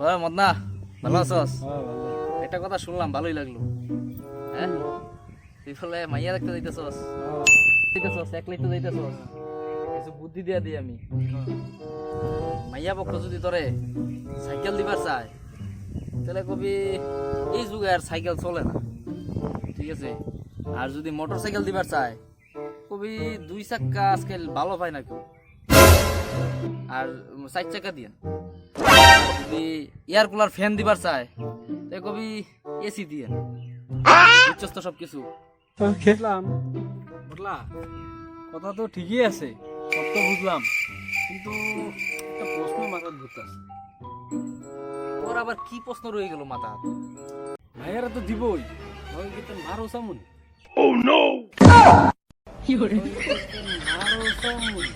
ওই মদনা ভালো আছস? একটা কথা শুনলাম ভালোই লাগল। হ্যাঁ? তুই বলে মাইয়া দেখতে যাইতেছস? যাইতেছস একলাই তো যাইতেছস? কিছু বুদ্ধি দিয়া দিই আমি। মাইয়া পক্ষ যদি তোরে সাইকেল দিবার চায় তাহলে কবি এই যুগে আর সাইকেল চলে না। ঠিক আছে? আর যদি মোটর সাইকেল দিবার চায় কবি দুই চাক্কা আজকাল ভালো পায় না কেউ। আর চার চাকা দিয়ে যদি এয়ার কুলার ফ্যান দিবার চায়। তাই কবি এসি দিয়ে। বুঝছস তো সব কিছু বুঝলাম। বুঝলা? কথা তো ঠিকই আছে সব তো বুঝলাম। কিন্তু একটা প্রশ্ন মাথায় ঘুরতেছে তোর আবার কি প্রশ্ন রয়ে গেল মাথা ভাইয়ারা তো দিবই ওই কিন্তু মারো সামুন মারো সামুন